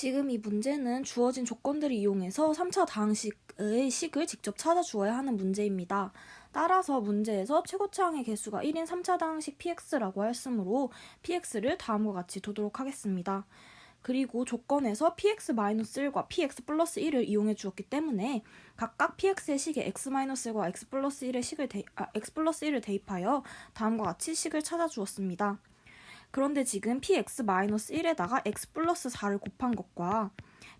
지금 이 문제는 주어진 조건들을 이용해서 3차 다항식의 식을 직접 찾아 주어야 하는 문제입니다. 따라서 문제에서 최고차항의 개수가 1인 3차 다항식 px라고 했으므로 px를 다음과 같이 두도록 하겠습니다. 그리고 조건에서 px-1과 px 플러스 1을 이용해 주었기 때문에 각각 px의 식에 x-1과 x 플러스 1의 식을 대, 아, x 플러스 1을 대입하여 다음과 같이 식을 찾아 주었습니다. 그런데 지금 px-1에다가 x 플러스 4를 곱한 것과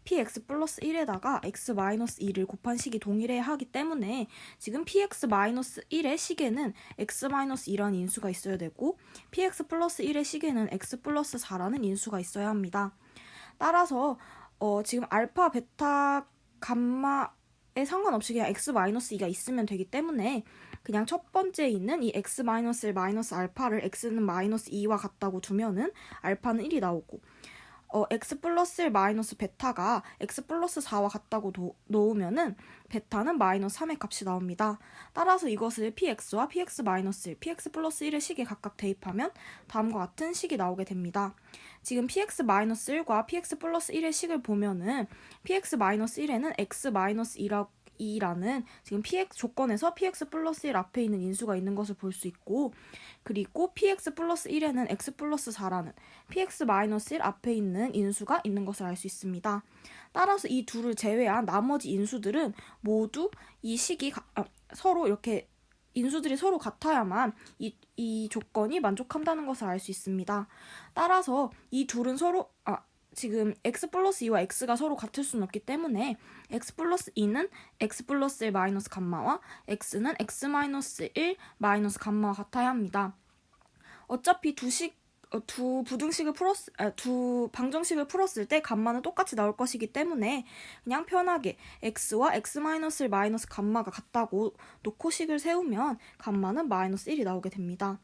px 플러스 1에다가 x 마이너스 2를 곱한 식이 동일해야 하기 때문에 지금 px 마이너스 1의 식에는 x 마이너스 2라는 인수가 있어야 되고 px 플러스 1의 식에는 x 플러스 4라는 인수가 있어야 합니다. 따라서 어, 지금 알파, 베타, 감마에 상관없이 그냥 x 마이너스 2가 있으면 되기 때문에 그냥 첫 번째 있는 이 x 마이너스 1 마이너스 알파를 x는 마이너스 2와 같다고 두면은 알파는 1이 나오고 어, x 플러스 1 마이너스 베타가 x 플러스 4와 같다고 도, 놓으면은 베타는 마이너스 3의 값이 나옵니다. 따라서 이것을 px와 px 마이너스 1, px 플러스 1의 식에 각각 대입하면 다음과 같은 식이 나오게 됩니다. 지금 px 마이너스 1과 px 플러스 1의 식을 보면은 px 마이너스 1에는 x 마이너스 2라 2라는 지금 px 조건에서 px 플러스 1 앞에 있는 인수가 있는 것을 볼 수 있고 그리고 px 플러스 1에는 x 플러스 4라는 px 마이너스 1 앞에 있는 인수가 있는 것을 알 수 있습니다. 따라서 이 둘을 제외한 나머지 인수들은 모두 이 식이 가, 아, 서로 이렇게 인수들이 서로 같아야만 이, 이 조건이 만족한다는 것을 알 수 있습니다. 따라서 이 둘은 서로 아 지금 x 플러스 2와 x가 서로 같을 수는 없기 때문에 x 플러스 2는 x 플러스 1 마이너스 감마와 x는 x 마이너스 1 마이너스 감마와 같아야 합니다. 어차피 두식 어, 두 부등식을 풀었 아, 두 방정식을 풀었을 때 감마는 똑같이 나올 것이기 때문에 그냥 편하게 x와 x 마이너스 1 마이너스 감마가 같다고 놓고 식을 세우면 감마는 마이너스 1이 나오게 됩니다.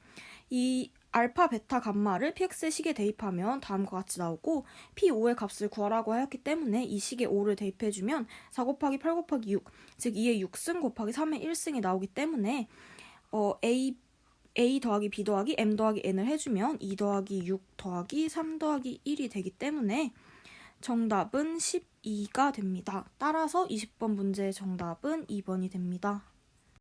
이 알파, 베타, 감마를 px의 식에 대입하면 다음과 같이 나오고 p5의 값을 구하라고 하였기 때문에 이 식에 5를 대입해주면 4 곱하기 8 곱하기 6, 즉 2의 6승 곱하기 3의 1승이 나오기 때문에 어, a a 더하기 b 더하기 m 더하기 n을 해주면 2 더하기 6 더하기 3 더하기 1이 되기 때문에 정답은 12가 됩니다. 따라서 20번 문제의 정답은 2번이 됩니다.